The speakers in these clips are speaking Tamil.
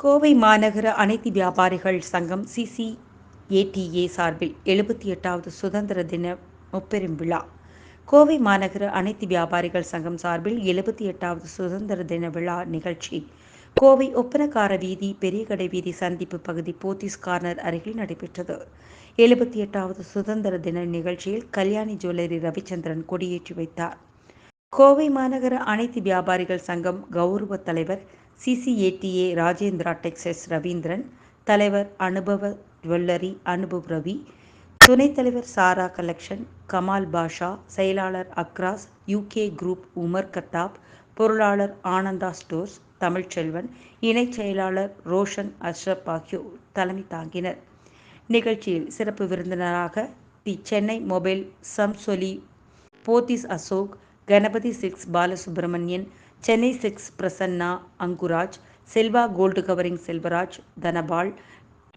கோவை மாநகர அனைத்து வியாபாரிகள் சங்கம் சிசிஏடிஏ சார்பில் எழுபத்தி எட்டாவது சுதந்திர தின முப்பெரும் விழா. கோவை மாநகர அனைத்து வியாபாரிகள் சங்கம் சார்பில் எழுபத்தி எட்டாவது சுதந்திர தின விழா நிகழ்ச்சி. கோவை ஒப்பனக்கார வீதி பெரியகடை வீதி சந்திப்பு பகுதி போத்தீஸ் கார்னர் அருகில் நடைபெற்றது. எழுபத்தி எட்டாவது சுதந்திர தின நிகழ்ச்சியில் கல்யாணி ஜுவல்லரி ரவிச்சந்திரன் கொடியேற்றி வைத்தார். கோவை மாநகர அனைத்து வியாபாரிகள் சங்கம் கௌரவ தலைவர் சிசிஏடிஏ ராஜேந்திரா டெக்ஸஸ் ரவீந்திரன் தலைவர் அனுபவ ஜுவல்லரி அனுபவ் ரவி துணைத் தலைவர் சாரா கலெக்ஷன் கமால் பாஷா செயலாளர் across UK group Umar Khattab பொருளாளர் ஆனந்தா ஸ்டோர்ஸ் தமிழ்ச்செல்வன் இணைச் செயலாளர் ரோஷன் அஷ்ரப் ஆகியோர் தலைமை தாங்கினர். நிகழ்ச்சியில் சிறப்பு விருந்தினராக the Chennai mobile சம்சொலி Pothys Ashok Ganapathi six Balasubramanian Chennai six Prasanna Anguraj Selva gold covering Selvaraj Dhanapal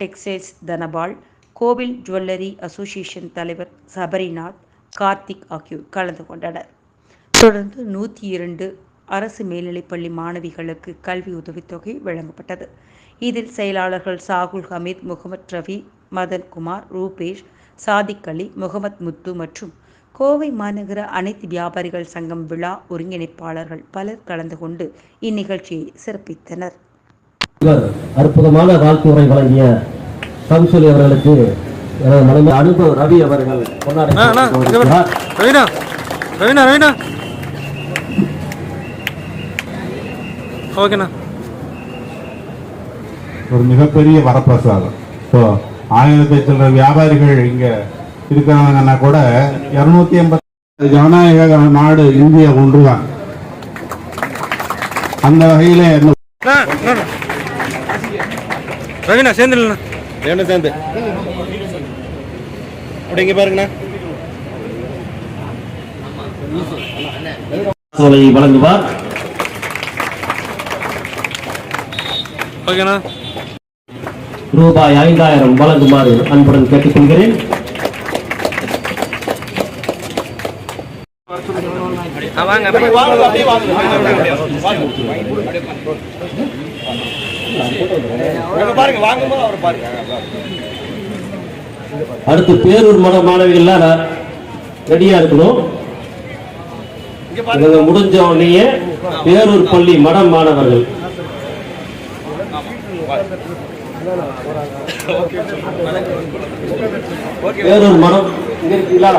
textiles Dhanapal கோவில் ஜுவல்லரி அசோசியேஷன் தலைவர் சபரிநாத் கார்த்திக் ஆகியோர் கலந்து கொண்டனர். தொடர்ந்து நூற்றி இரண்டு அரசு மேல்நிலைப்பள்ளி மாணவிகளுக்கு கல்வி உதவித்தொகை வழங்கப்பட்டது. இதில் செயலாளர்கள் சாகுல் ஹமீத் முகமது ரவி மதன் குமார் ரூபேஷ் சாதிக் அலி முகமது முத்து மற்றும் கோவை மாநகர அனைத்து வியாபாரிகள் சங்கம் விழா ஒருங்கிணைப்பாளர்கள் பலர் கலந்து கொண்டு இந்நிகழ்ச்சியை சிறப்பித்தனர். அற்புதமான வாழ்த்துறை வழங்கிய கம்சொலி அவர்களுக்கு அனுபவ ரவி அவர்கள் ஓகேண்ணா. ஒரு மிகப்பெரிய வரப்பிரசாதம். இப்போ ஆயிரத்தி சில்லற வியாபாரிகள் இங்க இருக்கிறாங்கன்னா கூட இருநூத்தி எண்பத்தி ஜனநாயக நாடு இந்தியா ஒன்றுதான். அந்த வகையில அண்ணா, அண்ணா. ரவீனா சேர்ந்து. அப்படி இங்க பாருங்கண்ணா. வழங்குவார். ரூபாய் ஐந்தாயிரம் வழங்குமாறு அன்புடன் கேட்டுக்கொள்கிறேன். வாங்க பாருங்க வாங்கும்போது அவரை பாருங்க. அடுத்து பேரூர் மட மாணவிகள்லாம் ரெடியா இருக்கணும். முடிஞ்ச உடனேயே பேரூர் பள்ளி மட மாணவர்கள். பேரூர் மடம். இங்க இருக்கீங்களா